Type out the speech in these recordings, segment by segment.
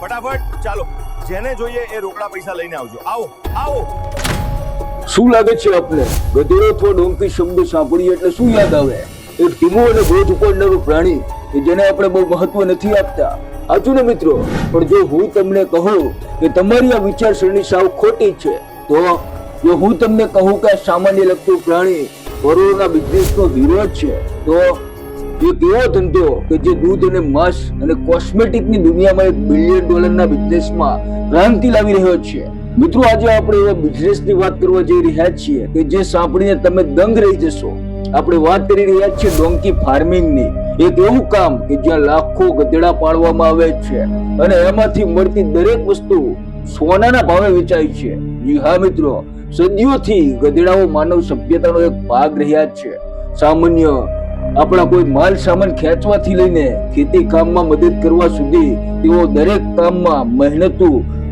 ફટાફટ, ચાલો. જેને જોઈએ એ રોકડા પૈસા લઈને આવજો. આવો આવો. શું લાગે છે આપને? ગધેડો અથવા ડોંકી શબ્દ સાંભળીએ એટલે શું યાદ આવે? એક ધીમું અને બોધ ઉપાડનારું પ્રાણી કે જેને આપણે બહુ મહત્વ નથી આપતા? સાચું ને મિત્રો? પણ જો હું તમને કહું કે તમારી આ વિચારસરણી સાવ ખોટી છે, તો જો હું તમને કહું કે આ સામાન્ય લગતું પ્રાણી કરોડોના બિઝનેસનો હીરો છે, તો એક એવો ધંધો કે જે દૂધ અને માંસ અને કોસ્મેટિકની દુનિયામાં એક બિલિયન ડોલરના બિઝનેસમાં ક્રાંતિ લાવી રહ્યો છે. મિત્રો, આજે આપણે એવા બિઝનેસની વાત કરવા જઈ રહ્યા છીએ કે જે સાંભળીને તમે દંગ રહી જશો. આપણે વાત કરી રહ્યા છીએ ડોંકી ફાર્મિંગની એક એવું કામ કે જ્યાં લાખો ગધેડા પાળવામાં આવે છે અને એમાંથી મળતી દરેક વસ્તુ સોનાના ભાવે વેચાય છે. હા, મિત્રો, સદીઓથી ગધેડાઓ માનવ સભ્યતાનો એક ભાગ રહ્યા છે. સામાન્ય આપણા કોઈ માલ સામાન ખેંચવાથી લઈને ખેતી કામમાં મદદ કરવા સુધી તેઓ દરેક કામમાં મહેનતુ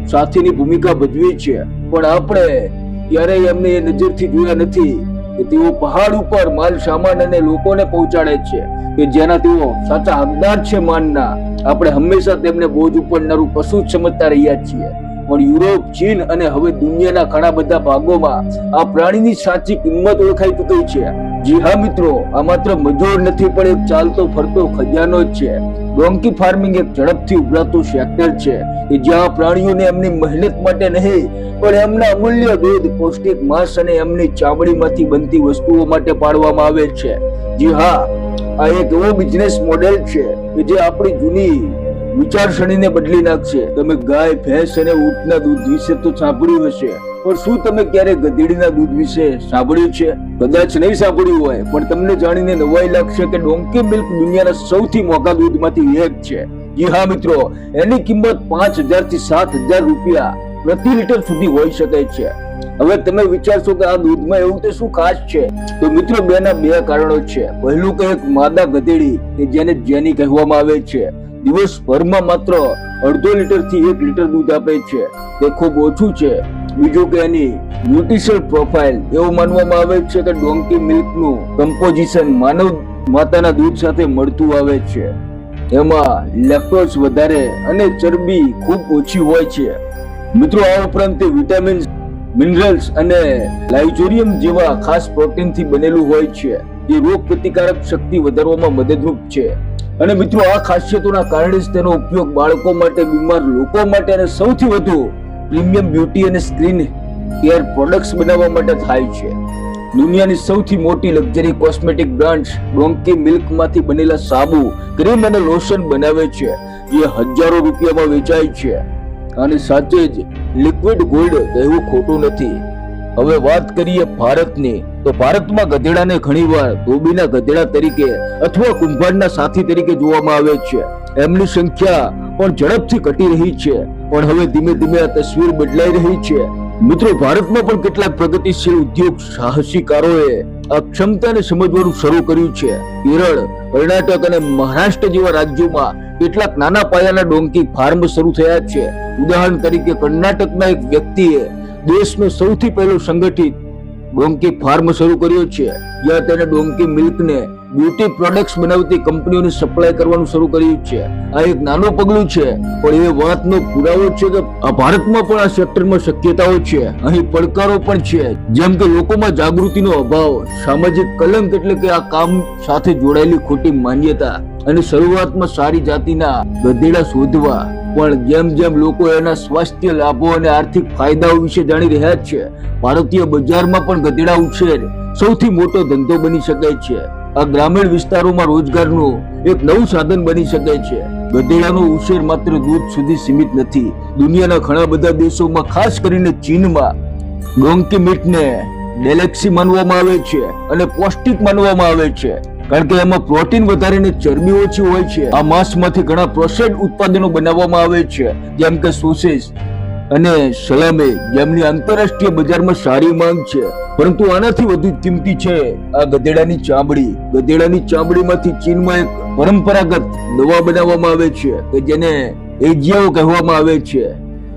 સાથીની ભૂમિકા ભજવી છે. પણ આપણે ક્યારેય એમને એ નજરથી જોયા નથી કે તેઓ પહાડ ઉપર માલ સામાન અને લોકોને પહોંચાડે છે કે જેના તેઓ સાચા હકદાર છે માનના આપણે હંમેશા તેમને બોજ ઉપરનારું પશુ જ સમજતા રહ્યા છીએ. પણ યુરોપ, ચીન અને હવે દુનિયાના ઘણા બધા ભાગોમાં આ પ્રાણીની સાચી કિંમત ઓળખાઈ ચૂકી છે. જી હા મિત્રો, આ માત્ર મજૂર નથી, પણ એક ચાલતો, ફરતો ખજાનો જ છે. ડોંકી ફાર્મિંગ એક ઝડપથી ઉભરાતું સેક્ટર છે. કે જ્યાં પ્રાણીઓને એમની મહેનત માટે નહીં, પણ એમના અમૂલ્ય દૂધ પૌષ્ટિક માંસ અને એમની ચામડીમાંથી બનતી વસ્તુઓ માટે પાડવામાં આવે છે. જી હા, આ એક એવો બિઝનેસ મોડેલ છે કે જે આપણી જૂની વિચારસરણીને બદલી નાખશે. તમે ગાય, ભેંસ અને ઊંટના દૂધ વિશે તો સાંભળ્યું હશે. પણ શું તમે ક્યારે ગધેડીના દૂધ વિશે સાંભળ્યું છે? કદાચ નહીં સાંભળ્યું હોય, પણ તમને જાણીને નવાઈ લાગશે કે ડોંકી મિલ્ક દુનિયાના સૌથી મોંઘા દૂધમાંથી એક છે. જી હા, મિત્રો, એની કિંમત પાંચ હજારથી સાત હજાર રૂપિયા પ્રતિ લીટર સુધી હોઈ શકે છે. હવે તમે વિચારશો કે આ દૂધમાં એવું તો શું ખાસ છે? તો મિત્રો, બેના બે કારણો છે. પહેલું કે એક માદા ગધેડી, કે જેને જેની કહેવામાં આવે છે. દિવસભરમાં માત્ર અડધો લીટરથી એક લીટર દૂધ આપે છે. તે ખૂબ ઓછું છે. બીજું કે એની ન્યુટ્રિશનલ પ્રોફાઇલ એવું માનવામાં આવે છે કે ડોંકી મિલ્કનું કમ્પોઝિશન માનવ માતાના દૂધ સાથે મળતું આવે છે. એમાં લેક્ટોઝ વધારે અને ચરબી ખૂબ ઓછી હોય છે. મિત્રો, આ ઉપરાંત તે વિટામિન્સ, મિનરલ્સ અને લાઇઝોરિયમ જેવા ખાસ પ્રોટીનથી બનેલું હોય છે, જે રોગ પ્રતિકારક શક્તિ વધારવામાં મદદરૂપ છે. અને મિત્રો, આ ખાસિયતોના કારણે જ તેનો ઉપયોગ બાળકો માટે, બીમાર લોકો માટે અને સૌથી વધુ પ્રીમિયમ બ્યુટી અને સ્ક્રીન કેર પ્રોડક્ટ્સ બનાવવા માટે થાય છે. દુનિયાની સૌથી મોટી લક્ઝરી કોસ્મેટિક બ્રાન્ડ્સ ડોંકી મિલ્કમાંથી બનેલા સાબુ, ક્રીમ અને લોશન બનાવે છે, જે હજારો રૂપિયામાં વેચાય છે. અને સાચે જ લિક્વિડ ગોલ્ડ કહેવું ખોટું નથી. હવે વાત કરીએ ભારતની. તો ભારતમાં ગધેડાને ઘણીવાર ધોબીના ગધેડા તરીકે અથવા કુંભારના સાથી તરીકે જોવામાં આવે છે. એમની સંખ્યા પણ ઝડપથી ઘટી રહી છે. પણ હવે ધીમે ધીમે આ તસવીર બદલાઈ રહી છે. મિત્રો, ભારતમાં પણ કેટલાક પ્રગતિશીલ ઉદ્યોગ સાહસિકારોએ આ ક્ષમતાને સમજવાનું શરૂ કર્યું છે. કેરળ, કર્ણાટક અને મહારાષ્ટ્ર જેવા રાજ્યોમાં કેટલાક નાના પાયાના ડોંકી ફાર્મ શરૂ થયા છે. ઉદાહરણ તરીકે કર્ણાટકના એક વ્યક્તિએ દેશનો સૌથી પહેલો સંગઠિત ડોંકી ફાર્મ શરૂ કર્યો છે. જ્યાં તેને ડોંકી મિલ્કને બ્યુટી પ્રોડક્ટ્સ બનાવતી કંપનીઓને સપ્લાય કરવાનું શરૂ કર્યું છે. આ એક નાનું પગલું છે, પણ એ વાતનો પુરાવો છે કે આ ભારતમાં પણ આ સેક્ટરમાં શક્યતાઓ છે. અહીં પડકારો પણ છે. જેમ કે લોકોમાં જાગૃતિનો અભાવ, સામાજિક કલંક એટલે કે આ કામ સાથે જોડાયેલી ખોટી માન્યતા અને શરૂઆતમાં સારી જાતિના ગધેડા શોધવા પણ જેમ જેમ લોકો એના સ્વાસ્થ્ય, લાભો અને આર્થિક ફાયદાઓ વિશે જાણી રહ્યા છે, ભારતીય બજારમાં પણ ગધેડા ઉછેર સૌથી મોટો ધંધો બની શકે છે. આ ગ્રામીણ વિસ્તારોમાં રોજગારનું એક નવું સાધન બની શકે છે. ગધેડાનો ઉછેર માત્ર દૂધ સુધી સીમિત નથી, દુનિયાના ઘણા બધા દેશોમાં, ખાસ કરીને ચીનમાં ડોંકી મીટને ડેલેક્સી માનવામાં આવે છે અને પૌષ્ટિક માનવામાં આવે છે. કારણ કે એમાં પ્રોટીન વધારે ને ચરબી ઓછી હોય છે. આ માંસમાંથી ઘણા પ્રોસેસ્ડ ઉત્પાદનો બનાવવામાં આવે છે, જેમ કે સોસેજ અને સલામે જેમની આંતરરાષ્ટ્રીય બજારમાં સારી માંગ છે. પરંતુ આનાથી વધુ કિંમતી છે આ ગધેડાની ચામડી. ગધેડાની ચામડીમાંથી ચીનમાં એક પરંપરાગત દવા બનાવવામાં આવે છે, કે જેને એજિયાઓ કહેવામાં આવે છે.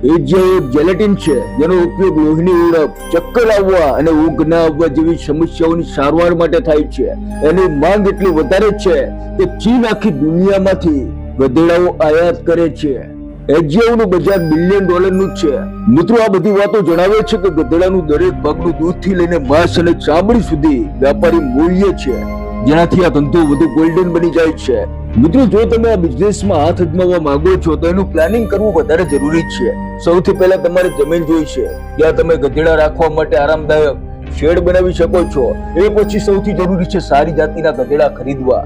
એજિયા જેલેટિન છે, જેનો ઉપયોગ લોહીની ઉણપ, ચક્કર આવવા અને ઊંઘ ના આવવા જેવી સમસ્યાઓની સારવાર માટે થાય છે. એની માંગ એટલી વધારે છે કે ચીન આખી દુનિયામાંથી ગધેડાઓ આયાત કરે છે. HGF નું બજાર બિલિયન ડોલરનું છે. મિત્રો, આ બધી વાતો જણાવે છે કે ગધેડાનું દરેક ભાગનું દૂધથી લઈને માંસ અને ચામડી સુધી વ્યાપારી મૂલ્ય છે. જેનાથી આ ધંધો વધુ ગોલ્ડન બની જાય છે. મિત્રો, જો તમે આ બિઝનેસમાં હાથ અજમાવવા માંગો છો, તો એનું પ્લાનિંગ કરવું વધારે જરૂરી છે. સૌથી પહેલા તમારે જમીન જોઈ છે. ત્યાં તમે ગધેડા રાખવા માટે આરામદાયક શેડ બનાવી શકો છો. એ પછી સૌથી જરૂરી છે સારી જાતિના ગધેડા ખરીદવા.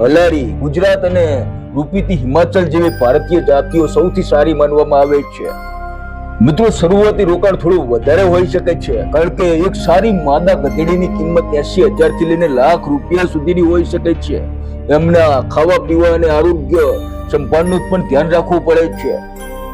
હલારી, ગુજરાત અને રૂપીથી હિમાચલ જેવી ભારતીય જાતિઓ સૌથી સારી માનવામાં આવે છે. મિત્રો, શરૂઆતી રોકાણ થોડું વધારે હોઈ શકે છે, કારણ કે એક સારી માદા ગધેડીની કિંમત એસી હજારથી લઈને લાખ રૂપિયા સુધીની હોઈ શકે છે. એમના ખાવા પીવા અને આરોગ્ય સંભાળનું પણ ધ્યાન રાખવું પડે છે.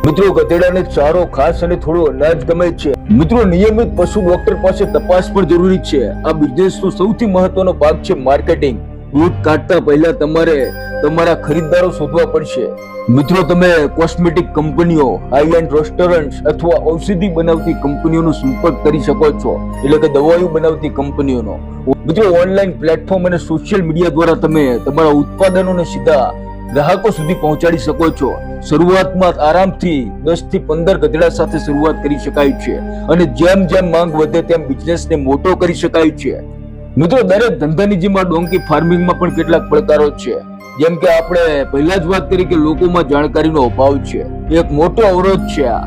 મિત્રો, ગધેડાને ચારો ખાસ અને થોડો અનાજ ગમે છે. મિત્રો, નિયમિત પશુ ડોક્ટર પાસે તપાસ પણ જરૂરી છે. આ બિઝનેસનો સૌથી મહત્વનો ભાગ છે માર્કેટિંગ દૂધ કાઢતા પહેલા તમારે તમારા ખરીદદારો શોધવા પડશે. મિત્રો, તમે કોસ્મેટિક કંપનીઓ હાઈલેન્ડ રેસ્ટોરન્ટ અથવા ઔષધિ બનાવતી કંપનીઓનો સંપર્ક કરી શકો છો. એટલે કે દવાઓ બનાવતી કંપનીઓનો. મિત્રો ઓનલાઈન પ્લેટફોર્મ અને સોશિયલ મીડિયા દ્વારા તમે તમારા ઉત્પાદનોને સીધા ગ્રાહકો સુધી પહોંચાડી શકો છો. શરૂઆતમાં આરામથી દસથી પંદર ગધેડા સાથે શરૂઆત કરી શકાય છે. અને જેમ જેમ માંગ વધે તેમ બિઝનેસને મોટો કરી શકાય છે. મિત્રો, દરેક ધંધાની જેમાં ડોંકી ફાર્મિંગમાં પણ કેટલાક પડકારો છે. જેમ કે આપણે પહેલા જ વાત કરી કે લોકોમાં જાણકારીનો અભાવ છે. એક મોટો અવરોધ છે આ.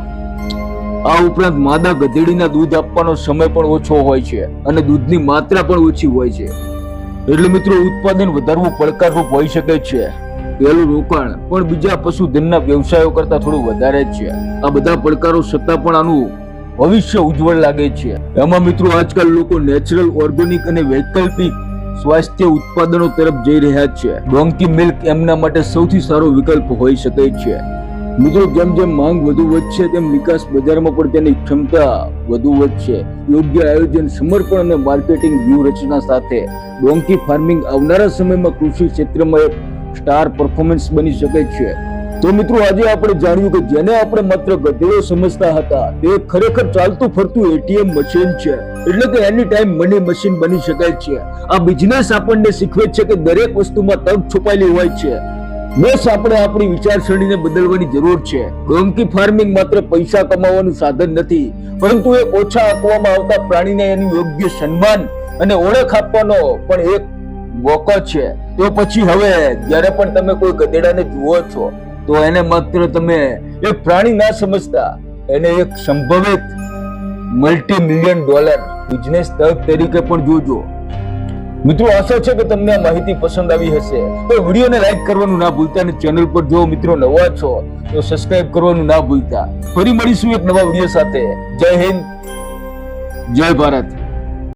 આ ઉપરાંત માદા ગધેડીના દૂધ આપવાનો સમય પણ ઓછો હોય છે અને દૂધની માત્રા પણ ઓછી હોય છે. એટલે મિત્રો, ઉત્પાદન વધારવું પડકારરૂપ હોઈ શકે છે. પહેલું રોકાણ, પણ બીજા પશુધનના વ્યવસાયો કરતા થોડું વધારે જ છે. આ બધા પડકારો છતાં પણ આનું ભવિષ્ય ઉજ્જવળ લાગે છે. એમાં મિત્રો આજકાલ લોકો નેચરલ ઓર્ગેનિક અને વૈકલ્પિક સ્વાસ્થ્ય ઉત્પાદનો તરફ જઈ રહ્યા છે. ડોંકી મિલ્ક એમના માટે સૌથી સારો વિકલ્પ હોઈ શકે છે. મિત્રો જેમ જેમ માંગ વધુ વધશે તેમ નિકાસ બજારમાં પણ તેની ક્ષમતા વધુ વધશે. યોગ્ય આયોજન, સમર્પણ અને માર્કેટિંગ વ્યૂહરચના સાથે ડોંકી ફાર્મિંગ આવનારા સમયમાં કૃષિ ક્ષેત્રમાં એક સ્ટાર પરફોર્મન્સ બની શકે છે. તો મિત્રો આજે આપણે જાણ્યું કે જેને આપણે માત્ર ગધેડો સમજતા હતા, તે ખરેખર ચાલતું ફરતું એટીએમ મશીન છે. એટલે કે એની ટાઈમ મની મશીન બની શકાય છે. આ બિઝનેસ આપણને શીખવે છે કે દરેક વસ્તુમાં તક છુપાયેલી હોય છે. બસ આપણે આપણી વિચારસરણીને બદલવાની જરૂર છે. ગંકી ફાર્મિંગ માત્ર પૈસા કમાવાનું સાધન નથી, પરંતુ એક ઓછા આપવામાં આવતા પ્રાણીને એનું યોગ્ય સન્માન અને ઓળખ આપવાનો પણ એક મોકો છે. તો પછી હવે, જ્યારે પણ તમે કોઈ ગધેડાને જુઓ છો તો એને માત્ર તમે એક પ્રાણી ના સમજતા એને એક સંભવિત મલ્ટી મિલિયન ડોલર બિઝનેસ તક તરીકે પણ જોજો. મિત્રો, આશા છે કે તમને આ માહિતી પસંદ આવી હશે. તો વિડીયોને લાઈક કરવાનું ના ભૂલતા અને ચેનલ પર જો મિત્રો નવા છો, તો સબસ્ક્રાઇબ કરવાનું ના ભૂલતા. ફરી મળીશું એક નવા વીડિયો સાથે. જય હિન્દ, જય ભારત.